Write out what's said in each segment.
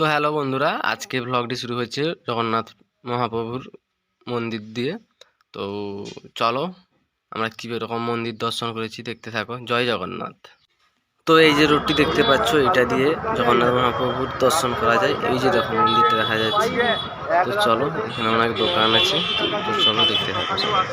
তো হ্যালো বন্ধুরা, আজকে ব্লগটি শুরু হয়েছে জগন্নাথ মহাপ্রভুর মন্দির দিয়ে। তো চলো, আমরা কী রকম মন্দির দর্শন করেছি দেখতে থাকো। জয় জগন্নাথ। তো এই যে রোডটি দেখতে পাচ্ছ, এটা দিয়ে জগন্নাথ মহাপ্রভুর দর্শন করা যায়। এই যে দেখো মন্দিরটা দেখা যাচ্ছে। তো চলো, এখানে অনেক দোকান আছে। তো চলো দেখতে থাকো। সবাই।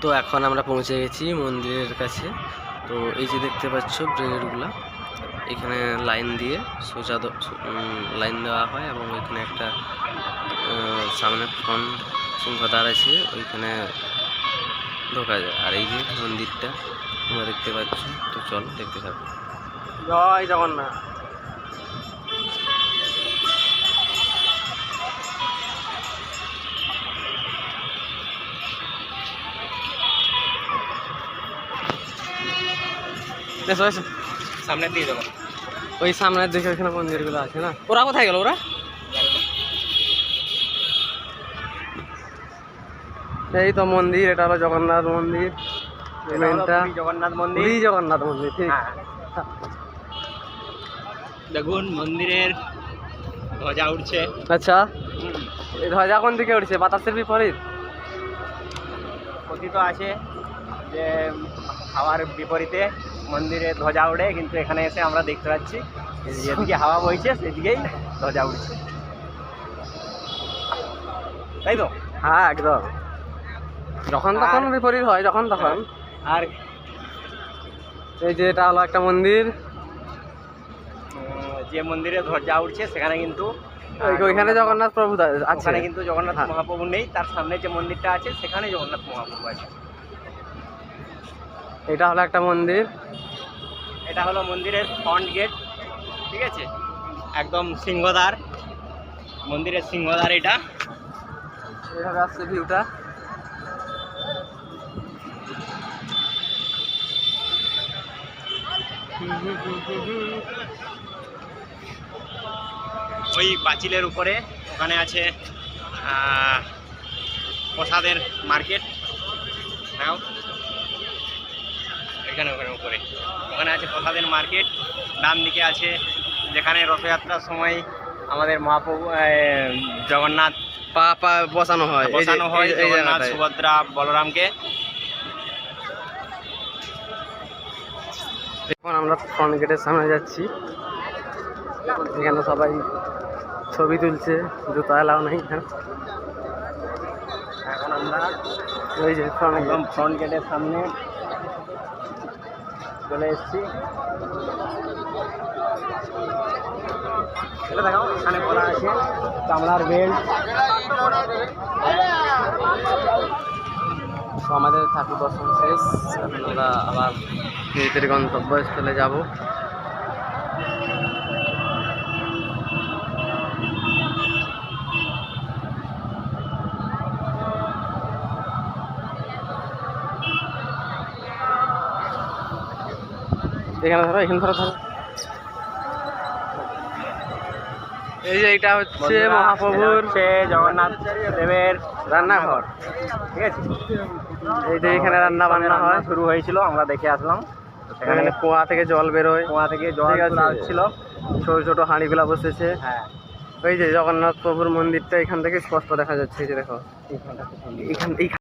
তো এখন আমরা পৌঁছে গেছি মন্দিরের কাছে। তো এই যে দেখতে পাচ্ছ ব্রিগেডগুলো এখানে লাইন দিয়ে সোজা লাইন দেওয়া হয় এবং ওইখানে একটা সামনে ফ্রন্ট সিংহদ্বার আছে, ওইখানে ঢোকা যায়। আর এই যে মন্দিরটা, তোমরা দেখতে পাচ্ছ, তো চলো দেখতে থাকো। জয় জগন্নাথ। এসো এসো সামনে দিয়ে যাব ওই সামনের দিকে ওইখানে মন্দিরগুলো আছে না? ওরা কোথায় গেল ওরা? এই তো মন্দির এটা হলো জগন্নাথ মন্দির জগন্নাথ মন্দির। জগন্নাথ মন্দির ঠিক। হ্যাঁ। দেখুন মন্দিরের ধ্বজা উঠছে। আচ্ছা। এই ধ্বজা কোন দিকে উঠছে? বাতাসের বিপরীত? কথিত আছে যে হাওয়ার বিপরীতে মন্দিরে ধ্বজা উড়ে কিন্তু এখানে এসে আমরা দেখতে পাচ্ছি যেদিকে হাওয়া বইছে সেদিকেই ধ্বজা উঠছে তাই তো? হ্যাঁ একদম। যখন তখন বিপরীত হয় যখন তখন। আর এই যে এটা হলো একটা মন্দির। যে মন্দিরে ধ্বজা উঠছে সেখানে কিন্তু ওইখানে জগন্নাথ প্রভু আছে। ওখানে কিন্তু জগন্নাথ হ্যাঁ। মহাপ্রভু নেই তার সামনে যে মন্দিরটা আছে সেখানে জগন্নাথ মহাপ্রভু আছে। এটা হলো একটা মন্দির। এটা হলো মন্দিরের ফ্রন্ট গেট ঠিক আছে? একদম সিংহদ্বার। মন্দিরের সিংহদ্বার এটা। এইভাবে আসছে ভিউটা ওই পাঁচিলের উপরে ওখানে আছে প্রসাদের মার্কেট। হ্যাঁ এখানে ওখানে উপরে। ওখানে আছে প্রসাদের মার্কেট ডান দিকে আছে যেখানে রথযাত্রার সময় আমাদের মহাপ্রভু জগন্নাথ পা পা বসানো হয়। বসানো হয় জগন্নাথ সুভদ্রা বলরামকে। এখন আমরা ফ্রন্ট গেটের সামনে যাচ্ছি। এখানে সবাই ছবি তুলছে জুতো এলাও নেই এখানে। এখন আমরা ওই যে একদম ফ্রন্ট গেটের সামনে চলে এসেছি। এখানে আছে। চামড়ার বেল্ট। তো আমাদের ঠাকুর দর্শন শেষ আমরা আবার নিজেদের গন্তব্যস্থলে যাব। এখানে ধরো এখানে ধরো ধরো। এই যে এটা হচ্ছে মহাপ্রভুর হচ্ছে জগন্নাথ দেবের রান্নাঘর ঠিক আছে? এই যে এখানে রান্না বান্না হয়। শুরু হয়েছিল আমরা দেখে আসলাম। এখানে কুয়া থেকে জল বেরোয়। কুয়া থেকে জল আছে। ছোট ছোট হাঁড়িগুলা বসেছে। হ্যাঁ। ওই যে জগন্নাথ প্রভুর মন্দিরটা এখান থেকে স্পষ্ট দেখা যাচ্ছে এই যে দেখো। এখান